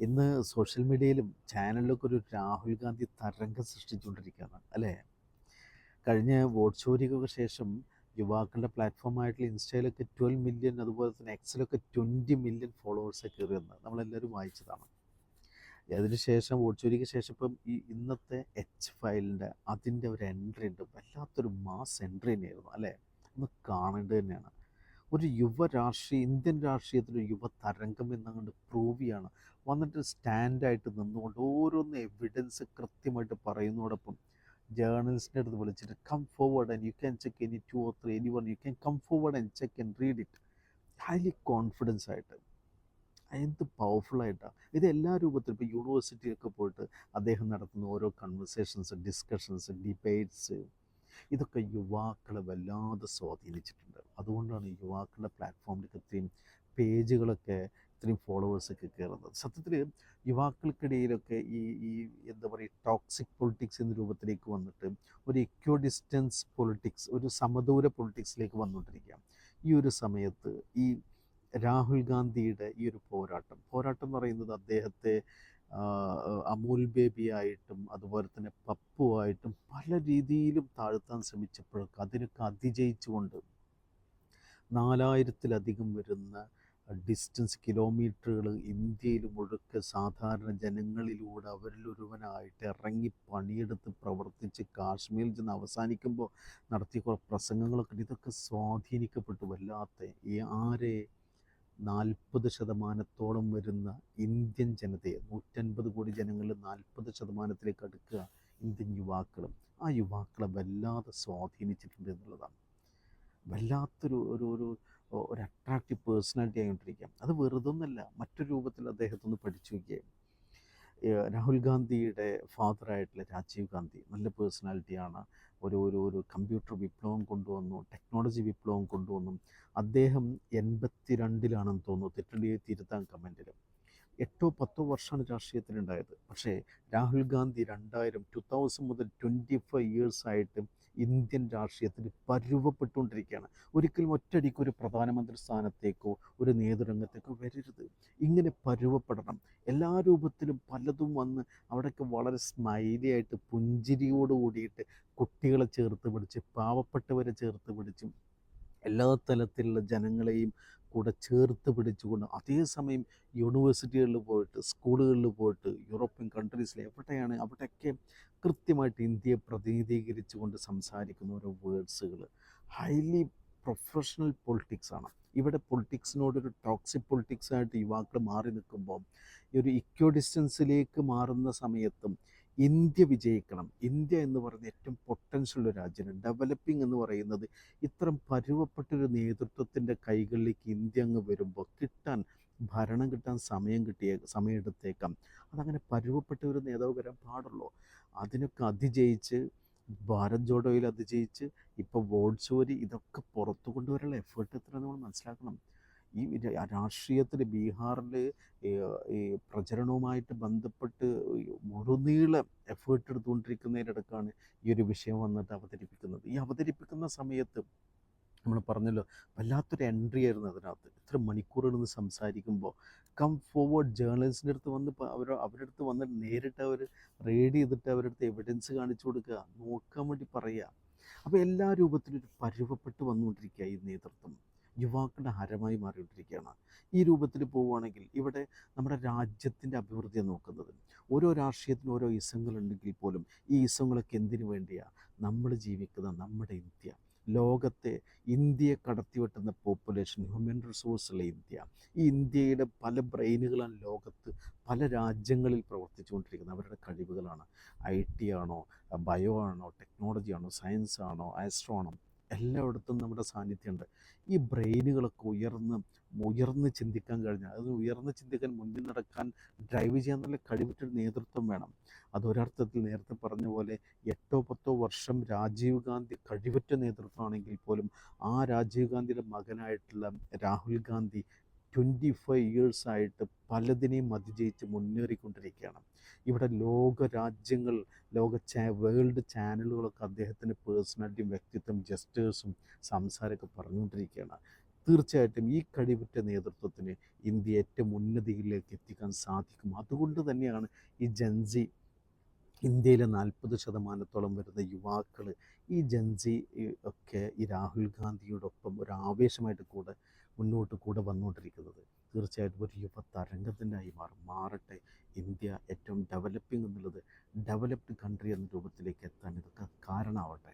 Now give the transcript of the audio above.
ഇന്ന് സോഷ്യൽ മീഡിയയിലും ചാനലിലൊക്കെ ഒരു രാഹുൽ ഗാന്ധി തരംഗം സൃഷ്ടിച്ചുകൊണ്ടിരിക്കുകയാണ് അല്ലേ? കഴിഞ്ഞ വോട്ട് ചോരിക്കൊക്കെ ശേഷം യുവാക്കളുടെ പ്ലാറ്റ്ഫോമായിട്ടുള്ള ഇൻസ്റ്റയിലൊക്കെ ട്വൽവ് മില്യൺ അതുപോലെ തന്നെ എക്സിലൊക്കെ ട്വന്റി മില്യൺ ഫോളോവേഴ്സൊക്കെ കയറിയെന്ന് നമ്മളെല്ലാവരും വായിച്ചതാണ്. അതിനുശേഷം വോട്ട് ചോരിക്ക് ശേഷം ഇപ്പം ഈ ഇന്നത്തെ എച്ച് ഫയലിന്റെ അതിന്റെ ഒരു എൻട്രി ഉണ്ട്. വല്ലാത്തൊരു മാസ് എൻട്രി തന്നെയായിരുന്നു അല്ലേ? ഒന്ന് കാണേണ്ടത് തന്നെയാണ്. ഒരു യുവ രാഷ്ട്രീയ ഇന്ത്യൻ രാഷ്ട്രീയത്തിൽ ഒരു യുവ തരംഗം എന്നങ്ങോട്ട് പ്രൂവ് ചെയ്യാണ്. വന്നിട്ട് സ്റ്റാൻഡായിട്ട് നിന്നുകൊണ്ട് ഓരോന്ന് എവിഡൻസ് കൃത്യമായിട്ട് പറയുന്നതോടൊപ്പം ജേർണലിസ്റ്റിന്റെ അടുത്ത് വിളിച്ചിട്ട് come forward and you can check any two or three any one you can come forward and check and read it highly confidence ആയിട്ട്. എന്ത് പവർഫുള്ളായിട്ടാണ് ഇത് എല്ലാ രൂപത്തിലും ഇപ്പോൾ യൂണിവേഴ്സിറ്റിയൊക്കെ പോയിട്ട് അദ്ദേഹം നടത്തുന്ന ഓരോ കൺവെർസേഷൻസ് ഡിസ്കഷൻസ് ഡിബേറ്റ്സ് ഇതൊക്കെ യുവാക്കളെ വല്ലാതെ സ്വാധീനിച്ചിട്ടുണ്ട്. അതുകൊണ്ടാണ് യുവാക്കളുടെ പ്ലാറ്റ്ഫോമിലേക്ക് ഇത്രയും പേജുകളൊക്കെ ഇത്രയും ഫോളോവേഴ്സൊക്കെ കയറുന്നത്. സത്യത്തിൽ യുവാക്കൾക്കിടയിലൊക്കെ ഈ ഈ എന്താ പറയുക ടോക്സിക് പൊളിറ്റിക്സ് എന്ന രൂപത്തിലേക്ക് വന്നിട്ട് ഒരു ഇക്യോ ഡിസ്റ്റൻസ് പൊളിറ്റിക്സ് ഒരു സമദൂര പൊളിറ്റിക്സിലേക്ക് വന്നുകൊണ്ടിരിക്കുക ഈ ഒരു സമയത്ത് ഈ രാഹുൽ ഗാന്ധിയുടെ ഈ ഒരു പോരാട്ടം പോരാട്ടം എന്ന് പറയുന്നത് അദ്ദേഹത്തെ അമൂൽ ബേബിയായിട്ടും അതുപോലെ തന്നെ പപ്പുവായിട്ടും പല രീതിയിലും താഴ്ത്താൻ ശ്രമിച്ചപ്പോഴൊക്കെ അതിനൊക്കെ അതിജയിച്ചുകൊണ്ട് നാലായിരത്തിലധികം വരുന്ന ഡിസ്റ്റൻസ് കിലോമീറ്ററുകൾ ഇന്ത്യയിൽ മുഴുക്കെ സാധാരണ ജനങ്ങളിലൂടെ അവരിലൊരുവനായിട്ട് ഇറങ്ങി പണിയെടുത്ത് പ്രവർത്തിച്ച് കാശ്മീരിൽ ചെന്ന് അവസാനിക്കുമ്പോൾ നടത്തിയ കുറേ പ്രസംഗങ്ങളൊക്കെ ഇതൊക്കെ സ്വാധീനിക്കപ്പെട്ടു. വല്ലാത്ത ഈ ആരെ നാൽപ്പത് ശതമാനത്തോളം വരുന്ന ഇന്ത്യൻ ജനതയെ നൂറ്റൻപത് കോടി ജനങ്ങളിൽ നാൽപ്പത് ശതമാനത്തിലേക്ക് അടുക്കുക ഇന്ത്യൻ യുവാക്കളും ആ യുവാക്കളെ വല്ലാതെ സ്വാധീനിച്ചിട്ടുണ്ട് എന്നുള്ളതാണ്. വല്ലാത്തൊരു ഒരു ഒരു ഒരു അട്രാക്റ്റീവ് പേഴ്സണാലിറ്റി ആയിക്കൊണ്ടിരിക്കുക അത് വെറുതൊന്നല്ല മറ്റൊരു രൂപത്തിൽ അദ്ദേഹത്തൊന്ന് പഠിച്ചു ഏഹ് രാഹുൽ ഗാന്ധിയുടെ ഫാദറായിട്ടുള്ള രാജീവ് ഗാന്ധി നല്ല പേഴ്സണാലിറ്റിയാണ് ഒരു ഒരു ഒരു കമ്പ്യൂട്ടർ വിപ്ലവം കൊണ്ടുവന്നു ടെക്നോളജി വിപ്ലവം കൊണ്ടുവന്നു. അദ്ദേഹം എൺപത്തി രണ്ടിലാണെന്ന് തോന്നുന്നു തെറ്റുണ്ടെങ്കിൽ തിരുത്താൻ കമന്റിൽ എട്ടോ പത്തോ വർഷമാണ് രാഷ്ട്രീയത്തിലുണ്ടായത്. പക്ഷേ രാഹുൽ ഗാന്ധി രണ്ടായിരം ടു തൗസൻഡ് മുതൽ ട്വന്റി ഫൈവ് ഇയേഴ്സായിട്ട് ഇന്ത്യൻ രാഷ്ട്രീയത്തിൽ പരുവപ്പെട്ടുകൊണ്ടിരിക്കുകയാണ്. ഒരിക്കലും ഒറ്റയടിക്ക് ഒരു പ്രധാനമന്ത്രി സ്ഥാനത്തേക്കോ ഒരു നേതൃരംഗത്തേക്കോ വരരുത്. ഇങ്ങനെ പരുവപ്പെടണം. എല്ലാ രൂപത്തിലും പലതും വന്ന് അവിടെയൊക്കെ വളരെ സ്മൈലി ആയിട്ട് പുഞ്ചിരിയോട് കൂടിയിട്ട് കുട്ടികളെ ചേർത്ത് പിടിച്ച് പാവപ്പെട്ടവരെ ചേർത്ത് പിടിച്ചും എല്ലാ തലത്തിലുള്ള ജനങ്ങളെയും കൂടെ ചേർത്ത് പിടിച്ചുകൊണ്ട് അതേസമയം യൂണിവേഴ്സിറ്റികളിൽ പോയിട്ട് സ്കൂളുകളിൽ പോയിട്ട് യൂറോപ്യൻ കൺട്രീസിൽ എവിടെയാണ് അവിടെയൊക്കെ കൃത്യമായിട്ട് ഇന്ത്യയെ പ്രതിനിധീകരിച്ചുകൊണ്ട് സംസാരിക്കുന്ന ഓരോ വേർഡ്സുകൾ ഹൈലി പ്രൊഫഷണൽ പൊളിറ്റിക്സ് ആണ്. ഇവിടെ പൊളിറ്റിക്സിനോടൊരു ടോക്സിക് പൊളിറ്റിക്സായിട്ട് യുവാക്കൾ മാറി നിൽക്കുമ്പോൾ ഈ ഒരു ഇക്യോ ഡിസ്റ്റൻസിലേക്ക് മാറുന്ന സമയത്തും ഇന്ത്യ വിജയിക്കണം. ഇന്ത്യ എന്ന് പറയുന്ന ഏറ്റവും പൊട്ടൻഷ്യൽ ഉള്ള രാജ്യമാണ്. ഡെവലപ്പിംഗ് എന്ന് പറയുന്നത് ഇത്തരം പരുവപ്പെട്ടൊരു നേതൃത്വത്തിന്റെ കൈകളിലേക്ക് ഇന്ത്യ അങ്ങ് വരുമ്പോൾ കിട്ടാൻ ഭരണം കിട്ടാൻ സമയം കിട്ടിയ സമയമെടുത്തേക്കാം. അതങ്ങനെ പരുവപ്പെട്ട ഒരു നേതാവ് വരാൻ പാടുള്ളൂ. അതിനൊക്കെ അതിജയിച്ച് ഭാരത് ജോഡോയിൽ അതിജയിച്ച് ഇപ്പോൾ വോട്ട് ചോരി ഇതൊക്കെ പുറത്തു കൊണ്ടുവരാനുള്ള എഫേർട്ട് എത്ര നമ്മൾ മനസ്സിലാക്കണം. ഈ രാഷ്ട്രീയത്തിൽ ബീഹാറിൽ ഈ പ്രചരണവുമായിട്ട് ബന്ധപ്പെട്ട് മുഴുനീളം എഫേർട്ട് എടുത്തുകൊണ്ടിരിക്കുന്നതിനിടക്കാണ് ഈ ഒരു വിഷയം വന്നിട്ട് അവതരിപ്പിക്കുന്നത്. ഈ അവതരിപ്പിക്കുന്ന സമയത്ത് നമ്മൾ പറഞ്ഞല്ലോ വല്ലാത്തൊരു എൻട്രി ആയിരുന്നു അതിനകത്ത്. ഇത്ര മണിക്കൂറുകൾ നിന്ന് സംസാരിക്കുമ്പോൾ കം ഫോർവേഡ് ജേർണലിസ്റ്റിന്റെ അടുത്ത് വന്ന് അവർ അവരുടെ അടുത്ത് വന്ന് നേരിട്ട് അവർ റെയ്ഡ് ചെയ്തിട്ട് അവരുടെ അടുത്ത് എവിഡൻസ് കാണിച്ചു കൊടുക്കുക നോക്കാൻ വേണ്ടി പറയുക അപ്പോൾ എല്ലാ രൂപത്തിലും ഒരു പരുവപ്പെട്ട് വന്നുകൊണ്ടിരിക്കുക ഈ നേതൃത്വം. യുവാക്കളുടെ ഹരമായി മാറിക്കൊണ്ടിരിക്കുകയാണ്. ഈ രൂപത്തിൽ പോവുകയാണെങ്കിൽ ഇവിടെ നമ്മുടെ രാജ്യത്തിന്റെ അഭിവൃദ്ധിയെ നോക്കുന്നത് ഓരോ രാഷ്ട്രീയത്തിനും ഓരോ ഇസങ്ങളുണ്ടെങ്കിൽ പോലും ഈ ഇസങ്ങളൊക്കെ എന്തിനു വേണ്ടിയാണ് നമ്മൾ ജീവിക്കുന്ന നമ്മുടെ ഇന്ത്യ. ലോകത്തെ ഇന്ത്യയെ കടത്തിവെട്ടുന്ന പോപ്പുലേഷൻ ഹ്യൂമൻ റിസോഴ്സുള്ള ഇന്ത്യ. ഈ ഇന്ത്യയുടെ പല ബ്രെയിനുകളാണ് ലോകത്ത് പല രാജ്യങ്ങളിൽ പ്രവർത്തിച്ചുകൊണ്ടിരിക്കുന്നത്. അവരുടെ കഴിവുകളാണ്. ഐ ടി ആണോ ബയോ ആണോ ടെക്നോളജി ആണോ സയൻസ് ആണോ ആസ്ട്രോ ആണോ എല്ലായിടത്തും നമ്മുടെ സാന്നിധ്യമുണ്ട്. ഈ ബ്രെയിനുകളൊക്കെ ഉയർന്ന് ഉയർന്ന് ചിന്തിക്കാൻ കഴിഞ്ഞാൽ അത് ഉയർന്ന് ചിന്തിക്കാൻ മുന്നിൽ നടക്കാൻ ഡ്രൈവ് ചെയ്യാൻ നല്ല കഴിവിട്ടൊരു നേതൃത്വം വേണം. അതൊരർത്ഥത്തിൽ നേരത്തെ പറഞ്ഞ പോലെ എട്ടോ പത്തോ വർഷം രാജീവ് ഗാന്ധി കഴിവറ്റ നേതൃത്വമാണെങ്കിൽ പോലും ആ രാജീവ് ഗാന്ധിയുടെ മകനായിട്ടുള്ള രാഹുൽ ഗാന്ധി ട്വന്റി ഫൈവ് ഇയേഴ്സായിട്ട് പലതിനെയും അതിജയിച്ച് മുന്നേറിക്കൊണ്ടിരിക്കുകയാണ്. ഇവിടെ ലോക രാജ്യങ്ങൾ ലോക ചാ വേൾഡ് ചാനലുകളൊക്കെ അദ്ദേഹത്തിന്റെ പേഴ്സണാലിറ്റിയും വ്യക്തിത്വം ജസ്റ്റേഴ്സും സംസാരമൊക്കെ പറഞ്ഞുകൊണ്ടിരിക്കുകയാണ്. തീർച്ചയായിട്ടും ഈ കഴിവുറ്റ നേതൃത്വത്തിന് ഇന്ത്യ ഏറ്റവും ഉന്നതിയിലേക്ക് എത്തിക്കാൻ സാധിക്കും. അതുകൊണ്ട് തന്നെയാണ് ഈ ജൻസി ഇന്ത്യയിലെ നാൽപ്പത് ശതമാനത്തോളം വരുന്ന യുവാക്കൾ ഈ ജൻസി ഒക്കെ ഈ രാഹുൽ ഗാന്ധിയോടൊപ്പം ഒരു ആവേശമായിട്ട് കൂടെ മുന്നോട്ട് കൂടെ വന്നുകൊണ്ടിരിക്കുന്നത് തീർച്ചയായിട്ടും ഒരു യുവ തരംഗത്തിനായി മാറും. മാറട്ടെ. ഇന്ത്യ ഏറ്റവും ഡെവലപ്പിംഗ് എന്നുള്ളത് ഡെവലപ്ഡ് കൺട്രി എന്ന രൂപത്തിലേക്ക് എത്താൻ ഇതൊക്കെ കാരണമാവട്ടെ.